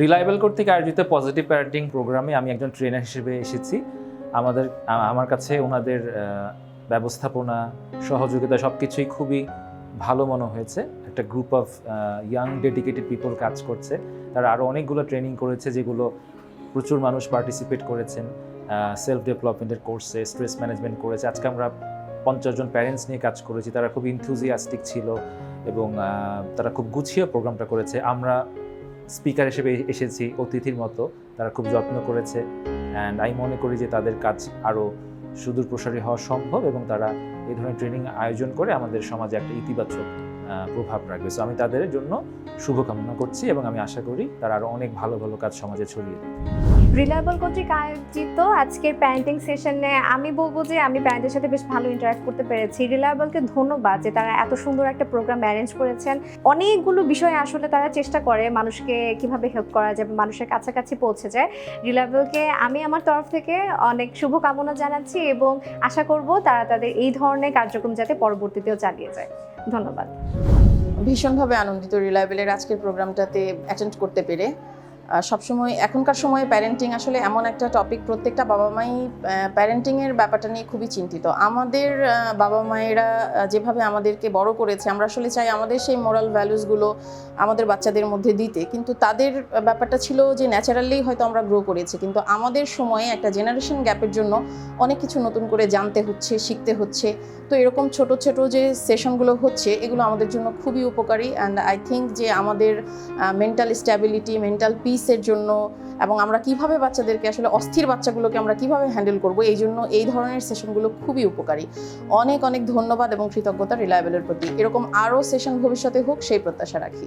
Reliable কর্তৃক আয়োজিত positive parenting প্রোগ্রামে আমি একজন ট্রেনার হিসেবে এসেছি। আমাদের আমার কাছে ওনাদের ব্যবস্থাপনা, সহযোগিতা সব কিছুই খুবই ভালো মনে হয়েছে। একটা group of young dedicated people কাজ করছে। তারা আরও অনেকগুলো ট্রেনিং করেছে যেগুলো প্রচুর মানুষ পার্টিসিপেট করেছেন। সেলফ ডেভেলপমেন্টের কোর্সে স্ট্রেস ম্যানেজমেন্ট করেছে। আজকে আমরা পঞ্চাশ জন প্যারেন্টস নিয়ে কাজ করেছি। তারা খুব ইনথুজিয়াস্টিক ছিল এবং তারা খুব গুছিয়ে প্রোগ্রামটা করেছে। আমরা স্পিকার হিসেবে এসেছি অতিথির মতো। তারা খুব যত্ন করেছে। অ্যান্ড আমি মনে করি যে তাদের কাজ আরও সুদূর প্রসারী হওয়া সম্ভব এবং তারা এই ধরনের ট্রেনিং আয়োজন করে আমাদের সমাজে একটা ইতিবাচক প্রভাব রাখবে। সো আমি তাদের জন্য শুভকামনা করছি এবং আমি আশা করি তারা আরও অনেক ভালো ভালো কাজ সমাজে ছড়িয়ে দেবে। রিলায়েবল কর্তৃক আয়োজিত আজকের প্যারেন্টিং সেশনে আমি বলব যে আমি প্যারেন্টের সাথে বেশ ভালো ইন্টারাক্ট করতে পেরেছি। রিলায়েবলকে ধন্যবাদ যে তারা এত সুন্দর একটা প্রোগ্রাম অ্যারেঞ্জ করেছেন। অনেকগুলো বিষয় আসলে তারা চেষ্টা করে মানুষকে কীভাবে হেল্প করা যায় মানুষের কাছাকাছি পৌঁছে যায়। রিলায়েবলকে আমি আমার তরফ থেকে অনেক শুভকামনা জানাচ্ছি এবং আশা করব তারা তাদের এই ধরনের কার্যক্রম যাতে পরবর্তীতেও চালিয়ে যায়। ধন্যবাদ। ভীষণভাবে আনন্দিত রিলায়েবলের আজকের প্রোগ্রামটাতে অ্যাটেন্ড করতে পেরে। সবসময় এখনকার সময়ে প্যারেন্টিং আসলে এমন একটা টপিক প্রত্যেকটা বাবা মাই প্যারেন্টিংয়ের ব্যাপারটা নিয়ে খুবই চিন্তিত। আমাদের বাবা মায়েরা যেভাবে আমাদেরকে বড় করেছে, আমরা আসলে চাই আমাদের সেই মোরাল ভ্যালুসগুলো আমাদের বাচ্চাদের মধ্যে দিতে। কিন্তু তাদের ব্যাপারটা ছিল যে ন্যাচারালি হয়তো আমরা গ্রো করেছি। কিন্তু আমাদের সময়ে একটা জেনারেশন গ্যাপের জন্য অনেক কিছু নতুন করে জানতে হচ্ছে, শিখতে হচ্ছে। তো এরকম ছোট ছোট যে সেশনগুলো হচ্ছে, এগুলো আমাদের জন্য খুবই উপকারী। অ্যান্ড আই থিঙ্ক যে আমাদের মেন্টাল স্ট্যাবিলিটি মেন্টাল পিসের জন্য এবং আমরা কীভাবে বাচ্চাদেরকে আসলে অস্থির বাচ্চাগুলোকে আমরা কীভাবে হ্যান্ডেল করব, এই জন্য এই ধরনের সেশনগুলো খুবই উপকারী। অনেক অনেক ধন্যবাদ এবং কৃতজ্ঞতা রিলায়েবলের প্রতি। এরকম আরও সেশন ভবিষ্যতে হোক, সেই প্রত্যাশা রাখি।